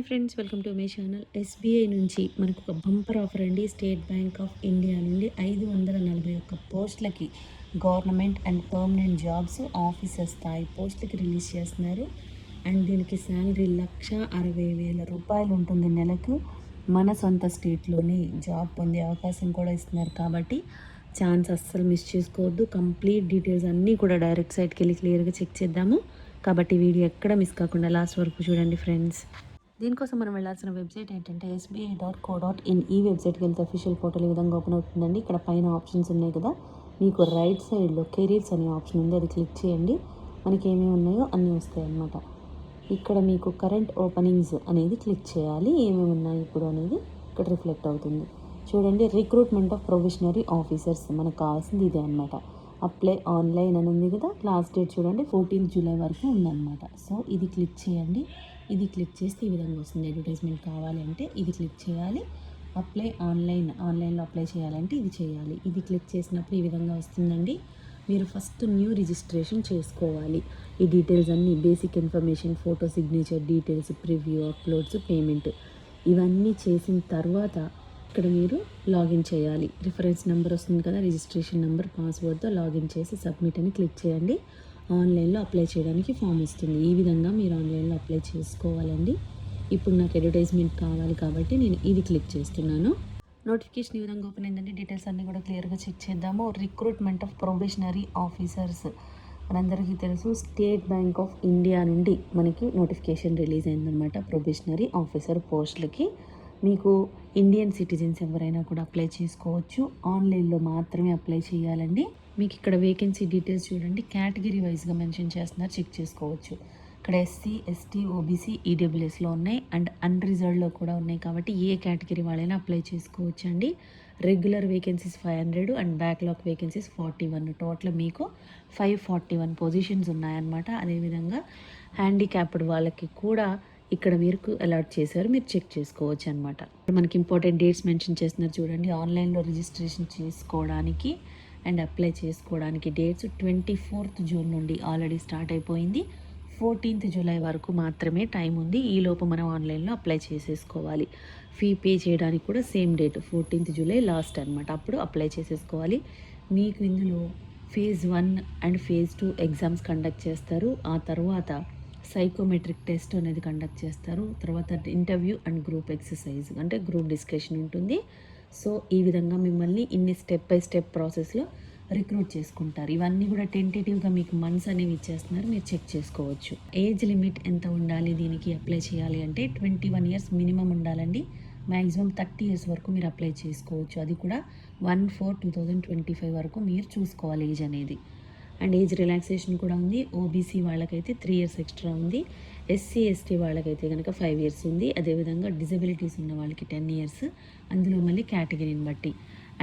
Hi friends welcome to my channel. SBI నుంచి మనకు ఒక బంపర్ ఆఫర్ అండి. స్టేట్ బ్యాంక్ ఆఫ్ ఇండియా నుండి ఐదు వందల నలభై ఒక్క పోస్టులకి government and permanent jobs officer స్థాయి పోస్టులకి రిలీజ్ చేస్తున్నారు. అండ్ దీనికి శాలరీ లక్ష అరవై వేల రూపాయలు ఉంటుంది నెలకు. మన సొంత స్టేట్లోనే జాబ్ పొందే అవకాశం కూడా ఇస్తున్నారు కాబట్టి ఛాన్స్ అస్సలు మిస్ చేసుకోవద్దు. కంప్లీట్ డీటెయిల్స్ అన్నీ కూడా డైరెక్ట్ సైట్కి వెళ్ళి క్లియర్గా చెక్ చేద్దాము. కాబట్టి వీడియో ఎక్కడ మిస్ కాకుండా లాస్ట్ వరకు చూడండి ఫ్రెండ్స్. దీనికోసం మనం వెళ్ళాల్సిన వెబ్సైట్ ఏంటంటే SBI dot co dot in ఈ వెబ్సైట్కి వెళ్తే అఫీషియల్ పోర్టల్ ఈ విధంగా ఓపెన్ అవుతుందండి. ఇక్కడ పైన ఆప్షన్స్ ఉన్నాయి కదా. మీకు రైట్ సైడ్లో కెరీర్స్ అనే ఆప్షన్ ఉంది. అది క్లిక్ చేయండి. మనకి ఏమేమి ఉన్నాయో అన్నీ వస్తాయి అన్నమాట. ఇక్కడ మీకు కరెంట్ ఓపెనింగ్స్ అనేది క్లిక్ చేయాలి. ఏమేమి ఉన్నాయి ఇప్పుడు అనేది ఇక్కడ రిఫ్లెక్ట్ అవుతుంది. చూడండి రిక్రూట్మెంట్ ఆఫ్ ప్రొవిషనరీ ఆఫీసర్స్ మనకు కావాల్సింది ఇదే అనమాట అప్లై ఆన్లైన్ అని ఉంది కదా. లాస్ట్ డేట్ చూడండి ఫోర్టీన్త్ జూలై వరకు ఉందన్నమాట. సో ఇది క్లిక్ చేయండి. ఇది క్లిక్ చేస్తే ఈ విధంగా వస్తుంది అడ్వర్టైజ్మెంట్ కావాలి అంటే ఇది క్లిక్ చేయాలి. అప్లై ఆన్లైన్ ఆన్లైన్లో అప్లై చేయాలంటే ఇది చేయాలి. ఇది క్లిక్ చేసినప్పుడు ఈ విధంగా వస్తుందండి. మీరు ఫస్ట్ న్యూ రిజిస్ట్రేషన్ చేసుకోవాలి. ఈ డీటెయిల్స్ అన్నీ basic information photo signature details preview uploads payment ఇవన్నీ చేసిన తర్వాత ఇక్కడ మీరు లాగిన్ చేయాలి. రిఫరెన్స్ నెంబర్ వస్తుంది కదా రిజిస్ట్రేషన్ నెంబర్ పాస్వర్డ్తో లాగిన్ చేసి సబ్మిట్ అని క్లిక్ చేయండి. ఆన్లైన్లో అప్లై చేయడానికి ఫామ్ వస్తుంది. ఈ విధంగా మీరు ఆన్లైన్లో అప్లై చేసుకోవాలండి. ఇప్పుడు నాకు అడ్వర్టైజ్మెంట్ కావాలి కాబట్టి నేను ఇది క్లిక్ చేస్తున్నాను. నోటిఫికేషన్ ఈ విధంగా ఓపెన్ అయిందండి. డీటెయిల్స్ అన్నీ కూడా క్లియర్గా చెక్ చేద్దాము. Recruitment of probationary officers. మనందరికీ తెలుసు స్టేట్ బ్యాంక్ ఆఫ్ ఇండియా నుండి మనకి నోటిఫికేషన్ రిలీజ్ అయిందనమాట ప్రొబేషనరీ ఆఫీసర్ పోస్టులకి. మీకు ఇండియన్ సిటిజన్స్ ఎవరైనా కూడా అప్లై చేసుకోవచ్చు. ఆన్లైన్లో మాత్రమే అప్లై చేయాలండి. మీకు ఇక్కడ వేకెన్సీ డీటెయిల్స్ చూడండి కేటగిరీ వైజ్గా మెన్షన్ చేస్తున్నారు. చెక్ చేసుకోవచ్చు. ఇక్కడ ఎస్సీ ఎస్టీ ఓబీసీ ఈడబ్ల్యూఎస్లో ఉన్నాయి. అండ్ అన్రిజర్వ్డ్లో కూడా ఉన్నాయి కాబట్టి ఏ కేటగిరీ వాళ్ళైనా అప్లై చేసుకోవచ్చు అండి regular vacancies five hundred and backlog vacancies forty one total మీకు ఫైవ్ ఫార్టీ వన్ పొజిషన్స్ ఉన్నాయన్నమాట. అదేవిధంగా హ్యాండిక్యాప్డ్ వాళ్ళకి కూడా ఇక్కడ మీరు అలాట్ చేశారు. మీరు చెక్ చేసుకోవచ్చు అనమాట మనకి ఇంపార్టెంట్ డేట్స్ మెన్షన్ చేస్తున్నారు చూడండి. ఆన్లైన్లో రిజిస్ట్రేషన్ చేసుకోవడానికి అండ్ అప్లై చేసుకోవడానికి డేట్స్ ట్వంటీ ఫోర్త్ జూన్ నుండి ఆల్రెడీ స్టార్ట్ అయిపోయింది. ఫోర్టీన్త్ జూలై వరకు మాత్రమే టైం ఉంది. ఈ లోపు మనం ఆన్లైన్లో అప్లై చేసేసుకోవాలి. ఫీ పే చేయడానికి కూడా same date fourteenth July last అనమాట అప్పుడు అప్లై చేసేసుకోవాలి. మీకు ఇందులో phase one and phase two exams conduct చేస్తారు. ఆ తర్వాత సైకోమెట్రిక్ టెస్ట్ అనేది కండక్ట్ చేస్తారు. తర్వాత ఇంటర్వ్యూ అండ్ గ్రూప్ ఎక్సర్సైజ్ అంటే గ్రూప్ డిస్కషన్ ఉంటుంది. సో ఈ విధంగా మిమ్మల్ని ఇన్ని స్టెప్ బై స్టెప్ ప్రాసెస్లో రిక్రూట్ చేసుకుంటారు. ఇవన్నీ కూడా టెంటేటివ్గా మీకు మంత్స్ అనేవి ఇచ్చేస్తున్నారు. మీరు చెక్ చేసుకోవచ్చు. ఏజ్ లిమిట్ ఎంత ఉండాలి? దీనికి అప్లై చేయాలి అంటే ట్వంటీ వన్ ఇయర్స్ మినిమం ఉండాలండి. మ్యాక్సిమం థర్టీ ఇయర్స్ వరకు మీరు అప్లై చేసుకోవచ్చు. అది కూడా one four two thousand twenty five వరకు మీరు చూసుకోవాలి ఏజ్ అనేది. అండ్ ఏజ్ రిలాక్సేషన్ కూడా ఉంది. ఓబీసీ వాళ్ళకైతే త్రీ ఇయర్స్ ఎక్స్ట్రా ఉంది. ఎస్సీ ఎస్టీ వాళ్ళకైతే కనుక ఫైవ్ ఇయర్స్ ఉంది. అదేవిధంగా డిజబిలిటీస్ ఉన్న వాళ్ళకి టెన్ ఇయర్స్ అందులో మళ్ళీ కేటగిరీని బట్టి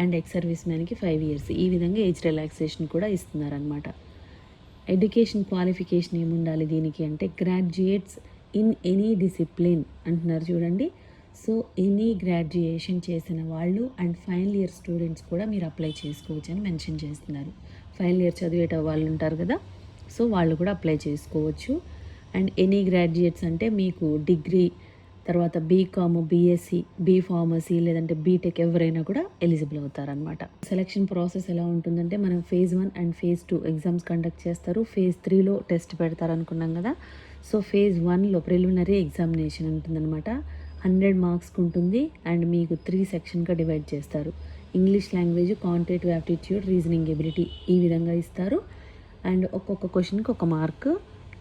అండ్ ఎక్స్ సర్వీస్ మ్యాన్కి ఫైవ్ ఇయర్స్ ఈ విధంగా ఏజ్ రిలాక్సేషన్ కూడా ఇస్తున్నారనమాట ఎడ్యుకేషన్ క్వాలిఫికేషన్ ఏముండాలి దీనికి అంటే గ్రాడ్యుయేట్స్ ఇన్ ఎనీ డిసిప్లిన్ అంటున్నారు చూడండి. సో ఎనీ గ్రాడ్యుయేషన్ చేసిన వాళ్ళు అండ్ ఫైనల్ ఇయర్ స్టూడెంట్స్ కూడా మీరు అప్లై చేసుకోవచ్చు అని మెన్షన్ చేస్తున్నారు. ఫైనల్ ఇయర్ చదివేట వాళ్ళు ఉంటారు కదా. సో వాళ్ళు కూడా అప్లై చేసుకోవచ్చు. అండ్ ఎనీ గ్రాడ్యుయేట్స్ అంటే మీకు డిగ్రీ తర్వాత బీకామ్ బీఎస్సీ బీ ఫార్మసీ లేదంటే బీటెక్ ఎవరైనా కూడా ఎలిజిబుల్ అవుతారనమాట సెలక్షన్ ప్రాసెస్ ఎలా ఉంటుందంటే మనం phase one and phase two exams conduct చేస్తారు. ఫేజ్ త్రీలో టెస్ట్ పెడతారు అనుకున్నాం కదా. సో ఫేజ్ వన్లో ప్రిలిమినరీ ఎగ్జామినేషన్ ఉంటుందన్నమాట. హండ్రెడ్ మార్క్స్కి ఉంటుంది అండ్ మీకు త్రీ సెక్షన్గా డివైడ్ చేస్తారు. English language quantitative aptitude reasoning ability ఈ విధంగా ఇస్తారు. అండ్ ఒక్కొక్క క్వశ్చన్కి ఒక mark.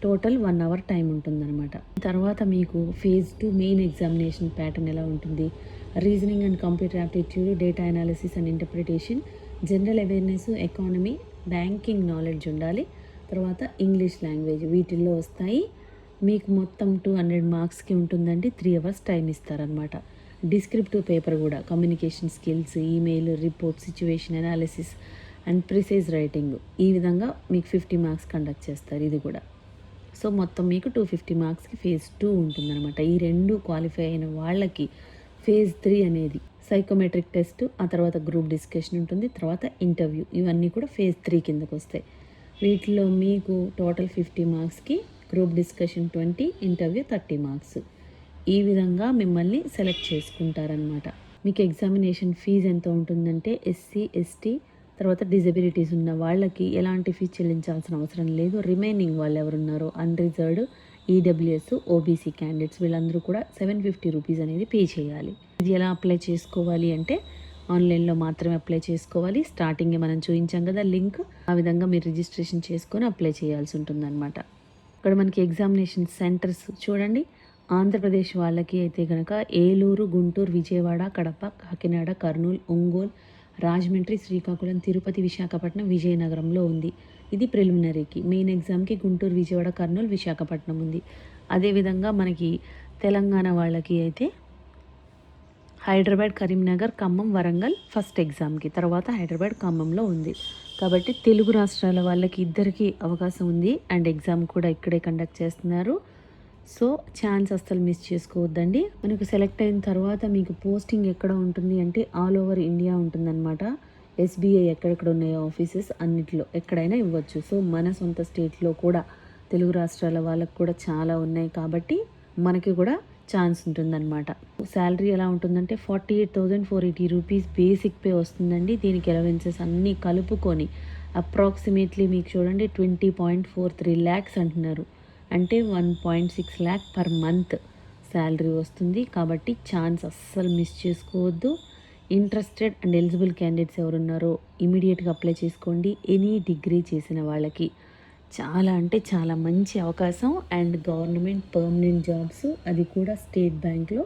Total one hour time ఉంటుందన్నమాట. తర్వాత మీకు phase two main examination pattern ఎలా ఉంటుంది? Reasoning and computer aptitude data analysis and interpretation general awareness economy banking knowledge ఉండాలి. తర్వాత ఇంగ్లీష్ లాంగ్వేజ్ వీటిల్లో వస్తాయి. మీకు మొత్తం టూ హండ్రెడ్ మార్క్స్కి ఉంటుందండి. త్రీ అవర్స్ టైం ఇస్తారనమాట డిస్క్రిప్టివ్ పేపర్ కూడా communication skills email report situation analysis and precise writing. ఈ విధంగా మీకు ఫిఫ్టీ మార్క్స్ కండక్ట్ చేస్తారు ఇది కూడా. సో మొత్తం మీకు టూ ఫిఫ్టీ మార్క్స్కి ఫేజ్ టూ ఉంటుందన్నమాట. ఈ రెండు క్వాలిఫై అయిన వాళ్ళకి ఫేజ్ త్రీ అనేది సైకోమెట్రిక్ టెస్ట్ ఆ తర్వాత గ్రూప్ డిస్కషన్ ఉంటుంది తర్వాత ఇంటర్వ్యూ ఇవన్నీ కూడా ఫేజ్ త్రీ కిందకు వస్తాయి. వీటిలో మీకు టోటల్ ఫిఫ్టీ మార్క్స్కి group discussion twenty interview thirty marks ఈ విధంగా మిమ్మల్ని సెలెక్ట్ చేసుకుంటారనమాట మీకు ఎగ్జామినేషన్ ఫీజు ఎంత ఉంటుందంటే ఎస్సీ ఎస్టీ తర్వాత డిజబిలిటీస్ ఉన్న వాళ్ళకి ఎలాంటి ఫీజు చెల్లించాల్సిన అవసరం లేదు. రిమైనింగ్ వాళ్ళు ఎవరున్నారో అన్రిజర్వ్డ్ ఈడబ్ల్యూఎస్ ఓబీసీ క్యాండిడేట్స్ వీళ్ళందరూ కూడా సెవెన్ ఫిఫ్టీ రూపీస్ అనేది పే చేయాలి. ఇది ఎలా అప్లై చేసుకోవాలి అంటే ఆన్లైన్లో మాత్రమే అప్లై చేసుకోవాలి. స్టార్టింగే మనం చూపించాం కదా లింక్ ఆ విధంగా మీరు రిజిస్ట్రేషన్ చేసుకొని అప్లై చేయాల్సి ఉంటుందన్నమాట. ఇక్కడ మనకి ఎగ్జామినేషన్ సెంటర్స్ చూడండి. ఆంధ్రప్రదేశ్ వాళ్ళకి అయితే కనుక ఏలూరు గుంటూరు విజయవాడ కడప కాకినాడ కర్నూలు ఒంగోలు రాజమండ్రి శ్రీకాకుళం తిరుపతి విశాఖపట్నం విజయనగరంలో ఉంది. ఇది ప్రిలిమినరీకి. మెయిన్ ఎగ్జామ్కి గుంటూరు విజయవాడ కర్నూలు విశాఖపట్నం ఉంది. అదేవిధంగా మనకి తెలంగాణ వాళ్ళకి అయితే హైదరాబాద్ కరీంనగర్ ఖమ్మం వరంగల్ ఫస్ట్ ఎగ్జామ్కి తర్వాత హైదరాబాద్ ఖమ్మంలో ఉంది. కాబట్టి తెలుగు రాష్ట్రాల వాళ్ళకి ఇద్దరికీ అవకాశం ఉంది. అండ్ ఎగ్జామ్ కూడా ఇక్కడే కండక్ట్ చేస్తున్నారు. సో ఛాన్స్ అస్సలు మిస్ చేసుకోవద్దండి. మనకు సెలెక్ట్ అయిన తర్వాత మీకు పోస్టింగ్ ఎక్కడ ఉంటుంది అంటే ఆల్ ఓవర్ ఇండియా ఉంటుందన్నమాట. ఎస్బీఐ ఎక్కడెక్కడ ఉన్నాయో ఆఫీసెస్ అన్నిట్లో ఎక్కడైనా ఇవ్వచ్చు. సో మన సొంత స్టేట్లో కూడా తెలుగు రాష్ట్రాల వాళ్ళకు కూడా చాలా ఉన్నాయి కాబట్టి మనకి కూడా ఛాన్స్ ఉంటుందన్నమాట. శాలరీ ఎలా ఉంటుందంటే forty eight thousand four eighty rupees basic pay వస్తుందండి. దీనికి ఎలవెన్సెస్ అన్నీ కలుపుకొని అప్రాక్సిమేట్లీ మీకు చూడండి twenty point four three lakhs అంటున్నారు. అంటే one point six lakh per month salary వస్తుంది. కాబట్టి ఛాన్స్ అస్సలు మిస్ చేసుకోవద్దు. ఇంట్రెస్టెడ్ అండ్ ఎలిజిబుల్ క్యాండిడేట్స్ ఎవరున్నారో ఇమీడియట్గా అప్లై చేసుకోండి. ఎనీ డిగ్రీ చేసిన వాళ్ళకి. చాలా అంటే చాలా మంచి అవకాశం. అండ్ గవర్నమెంట్ పర్మనెంట్ జాబ్స్ అది కూడా స్టేట్ బ్యాంక్లో